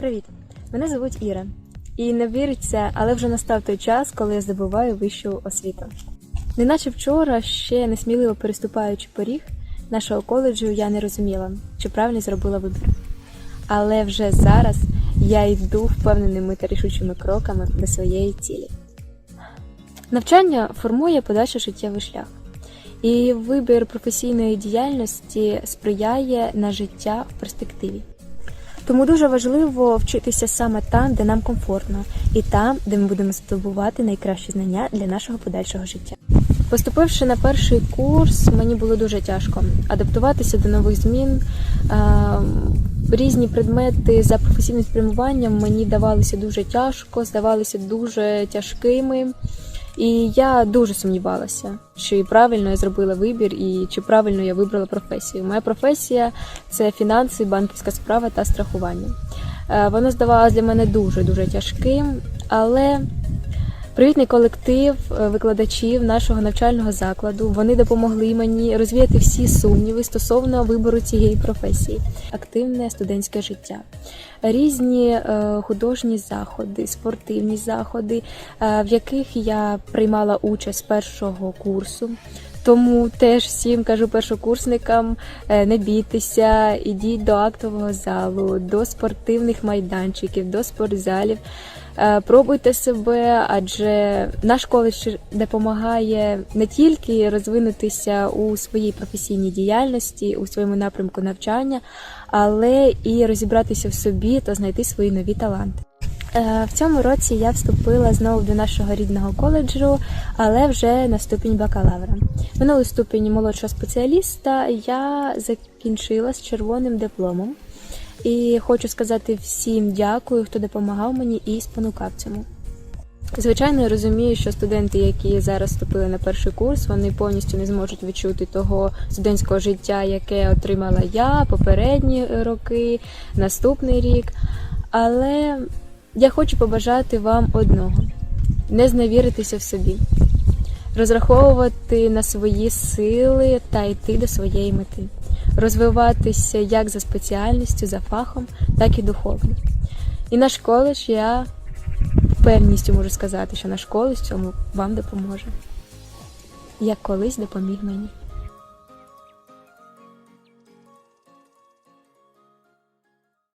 Привіт! Мене звуть Іра. І не віриться, але вже настав той час, коли я здобуваю вищу освіту. Неначе вчора, ще несміливо переступаючи поріг нашого коледжу, я не розуміла, чи правильно зробила вибір. Але вже зараз я йду впевненими та рішучими кроками до своєї цілі. Навчання формує подальший життєвий шлях, і вибір професійної діяльності сприяє на життя в перспективі. Тому дуже важливо вчитися саме там, де нам комфортно, і там, де ми будемо здобувати найкращі знання для нашого подальшого життя. Поступивши на перший курс, мені було дуже тяжко адаптуватися до нових змін. Різні предмети за професійним спрямуванням мені давалися дуже тяжко, здавалися дуже тяжкими. І я дуже сумнівалася, чи правильно я зробила вибір і чи правильно я вибрала професію. Моя професія це фінанси, банківська справа та страхування. Е, Воно здавалося для мене дуже дуже тяжким, але привітний колектив е, викладачів нашого навчального закладу. Вони допомогли мені розвіяти всі сумніви стосовно вибору цієї професії, активне студентське життя. Різні е, художні заходи, спортивні заходи, е, в яких я приймала участь першого курсу. Тому теж всім кажу першокурсникам: е, не бійтеся, ідіть до актового залу, до спортивних майданчиків, до спортзалів. Е, Пробуйте себе, адже наш коледж допомагає не тільки розвинутися у своїй професійній діяльності, у своєму напрямку навчання, але і розібратися в собі та знайти свої нові таланти. Е, В цьому році я вступила знову до нашого рідного коледжу, але вже на ступінь бакалавра. Минулий ступінь молодшого спеціаліста я закінчила з червоним дипломом. І хочу сказати всім дякую, хто допомагав мені і спонукав цьому. Звичайно, я розумію, що студенти, які зараз вступили на перший курс, вони повністю не зможуть відчути того студентського життя, яке отримала я попередні роки, наступний рік. Але я хочу побажати вам одного: не зневіритися в собі, розраховувати на свої сили та йти до своєї мети, розвиватися як за спеціальністю, за фахом, так і духовно. І наш коледж я впевністю можу сказати, що наш коледж цьому вам допоможе. Як колись допоміг мені.